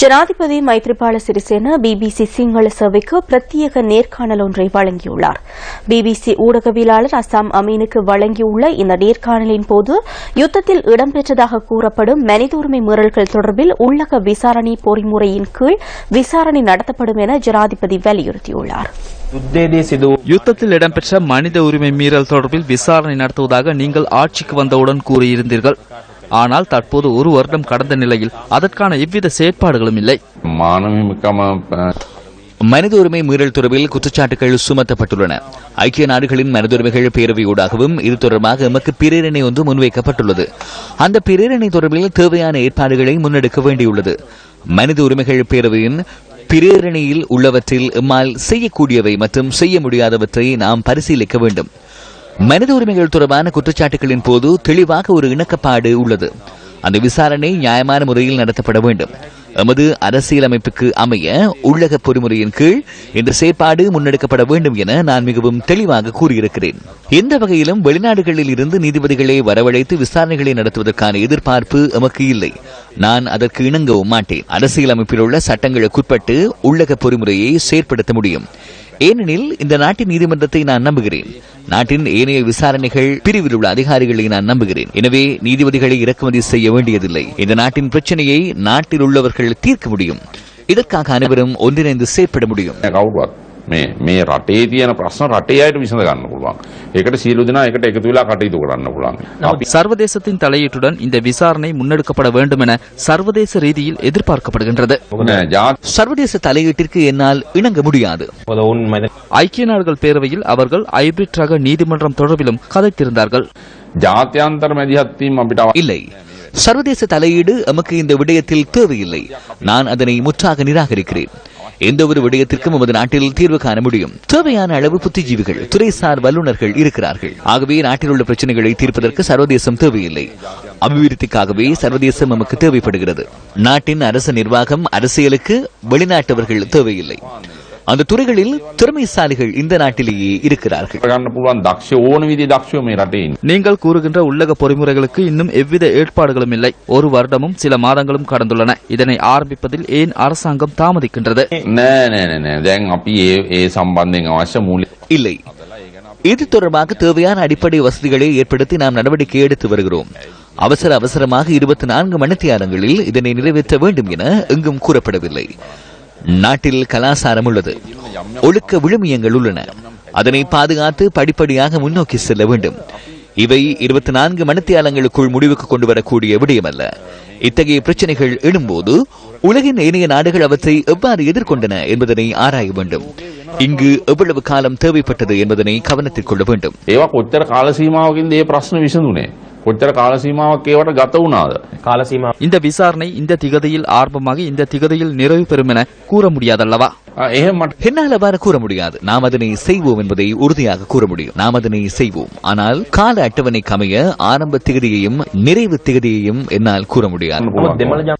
ஜனாதிபதி மைத்ரிபால சிறிசேன பிபிசி சிங்கள சபைக்கு பிரத்யேக நேர்காணல் ஒன்றை வழங்கியுள்ளார். பிபிசி ஊடகவியலாளர் அசாம் அமீனுக்கு வழங்கியுள்ள இந்த நேர்காணலின் போது யுத்தத்தில் இடம்பெற்றதாக கூறப்படும் மனித உரிமை மீறல்கள் தொடர்பில் உள்ளக விசாரணை பொறிமுறையின் கீழ் விசாரணை நடத்தப்படும் என ஜனாதிபதி வலியுறுத்தியுள்ளாா் யுத்தத்தில் இடம்பெற்ற மனித உரிமை மீறல் தொடர்பில் விசாரணை நடத்துவதாக நீங்கள் ஆட்சிக்கு வந்தவுடன் கூறியிருந்தீர்கள். ஆனால் தற்போது ஒரு வருடம் கடந்த நிலையில் அதற்கான எவ்வித செயற்பாடுகளும் இல்லை. மனித உரிமை மீறல் தொடர்பில் குற்றச்சாட்டுகள் சுமத்தப்பட்டுள்ளன. ஐக்கிய நாடுகளின் மனித உரிமைகள் பேரவையூடாகவும் இது தொடர்பாக எமக்கு பிரேரணை ஒன்று முன்வைக்கப்பட்டுள்ளது. அந்த பிரேரணை தொடர்பில் தேவையான ஏற்பாடுகளை முன்னெடுக்க வேண்டியுள்ளது. மனித உரிமைகள் பேரவையின் பிரேரணையில் உள்ளவற்றில் எம்மால் செய்யக்கூடியவை மற்றும் செய்ய முடியாதவற்றை நாம் பரிசீலிக்க வேண்டும். மனித உரிமைகள் தொடர்பான குற்றச்சாட்டுகளின் போது தெளிவாக ஒரு இணக்கப்பாடு உள்ளது. அந்த விசாரணை நியாயமான முறையில் நடத்தப்பட வேண்டும். எமது அரசியலமைப்புக்கு அமைய உள்ளக பொறிமுறையின் கீழ் இந்த செயற்பாடு முன்னெடுக்கப்பட வேண்டும் என நான் மிகவும் தெளிவாக கூறியிருக்கிறேன். எந்த வகையிலும் வெளிநாடுகளில் இருந்து நீதிபதிகளை வரவழைத்து விசாரணைகளை நடத்துவதற்கான எதிர்பார்ப்பு எமக்கு இல்லை. நான் அதற்கு இணங்கவும் மாட்டேன். அரசியலமைப்பில் உள்ள சட்டங்களுக்குட்பட்டு உள்ளக பொறிமுறையை செயற்படுத்த முடியும். ஏனெனில் இந்த நாட்டின் நீதிமன்றத்தை நான் நம்புகிறேன். நாட்டின் ஏனைய விசாரணைகள் பிரிவில் உள்ள அதிகாரிகளை நான் நம்புகிறேன். எனவே நீதிபதிகளை இறக்குமதி செய்ய வேண்டியதில்லை. இந்த நாட்டின் பிரச்சனையை நாட்டில் உள்ளவர்கள் தீர்க்க முடியும் இதற்காக அனைவரும் ஒன்றிணைந்து செயற்பட முடியும் කවුරුවත් මේ මේ රටේ තියෙන ප්‍රශ්න රටේ අයට විසඳ ගන්න පුළුවන්. ඒකට සියලු දෙනා එකට එකතු වෙලා කටයුතු කරන්න පුළුවන්. අපි சர்வதேசத்தின் தலையீட்டுடன் இந்த விசாரணை முன்னெடுக்கப்பட வேண்டும் என சர்வதேச ரீதியில் எதிர்பார்க்கப்படுகின்றது නෑ ජාති சர்வதேச தலையீட்டிற்கு என்னால் இணங்க முடியாது මොකද ඔවුන් මැද ஐக்கிய நாடுகள் பேரவையில் அவர்கள் ஐபிரிட் ரக நீதிமன்றம் தொடர்பிலும் கதைத்திருந்தார்கள் ජාත්‍යන්තර මැදිහත්වීම අපිට අවශ්‍ය இல்லை சர்வதேச தலையீடு எமக்கு இந்த விடயத்தில் தேவையில்லை. நான் அதனை முற்றாக நிராகரிக்கிறேன். எந்த ஒரு விடயத்திற்கும் நமது நாட்டில் தீர்வு காண முடியும். தேவையான அளவு புத்திஜீவிகள் துறைசார் வல்லுநர்கள் இருக்கிறார்கள். ஆகவே நாட்டில் உள்ள பிரச்சனைகளை தீர்ப்பதற்கு சர்வதேசம் தேவையில்லை. அபிவிருத்திக்காகவே சர்வதேசம் நமக்கு தேவைப்படுகிறது. நாட்டின் அரசு நிர்வாகம் அரசியலுக்கு வெளிநாட்டவர்கள் தேவையில்லை. அந்த துறைகளில் திறமைசாலிகள் இந்த நாட்டிலேயே இருக்கிறார்கள். நீங்கள் கூறுகின்ற உள்ளக பொறிமுறைகளுக்கு இன்னும் எவ்வித ஏற்பாடுகளும் இல்லை. ஒரு வருடமும் சில மாதங்களும் கடந்துள்ளன. இதனை ஆரம்பிப்பதில் ஏன் அரசாங்கம் தாமதிக்கின்றது? இல்லை. இது தொடர்பாக தேவையான அடிப்படை வசதிகளை ஏற்படுத்தி நாம் நடவடிக்கை எடுத்து வருகிறோம். அவசர அவசரமாக இருபத்தி நான்கு மணித்தியாரங்களில் இதனை நிறைவேற்ற வேண்டும் என எங்கும் கூறப்படவில்லை. நாட்டில் கலாசாரம் உள்ளது. ஒழுக்க விழுமியங்கள் உள்ளன. அதனை பாதுகாத்து படிப்படியாக முன்னோக்கி செல்ல வேண்டும். இவை இருபத்தி நான்கு மணித்தியாலங்களுக்குள் முடிவுக்கு கொண்டு வரக்கூடிய விடயமல்ல. இத்தகைய பிரச்சனைகள் எழும்போது உலகின் ஏனைய நாடுகள் அவற்றை எவ்வாறு எதிர்கொண்டன என்பதனை ஆராய வேண்டும். இங்கு எவ்வளவு காலம் தேவைப்பட்டது என்பதனை கவனத்தில் கொள்ள வேண்டும். ඒවා කොච්චර කාල සීමාවකින්ද ඒ ප්‍රශ්න විසඳුනේ. කොච්චර කාල සීමාවක් ඒවට ගත වුණාද? කාල සීමා இந்த விசாரணை இந்த திகதியில் ஆரம்பமாகி இந்த திகதியில் நிறைவு பெறும் என கூற முடியாதல்லவா ආ, එහෙම මට என்னால் அவ்வாறு கூற முடியாது நாம் அதனை செய்வோம் என்பதை உறுதியாக கூற முடியும் நாம் அதனை செய்வோம் ஆனால் கால அட்டவணைக்கு அமைய ஆரம்ப திகதியையும் நிறைவு திகதியையும் என்னால் கூற முடியாது නමුත් දෙමළ ජන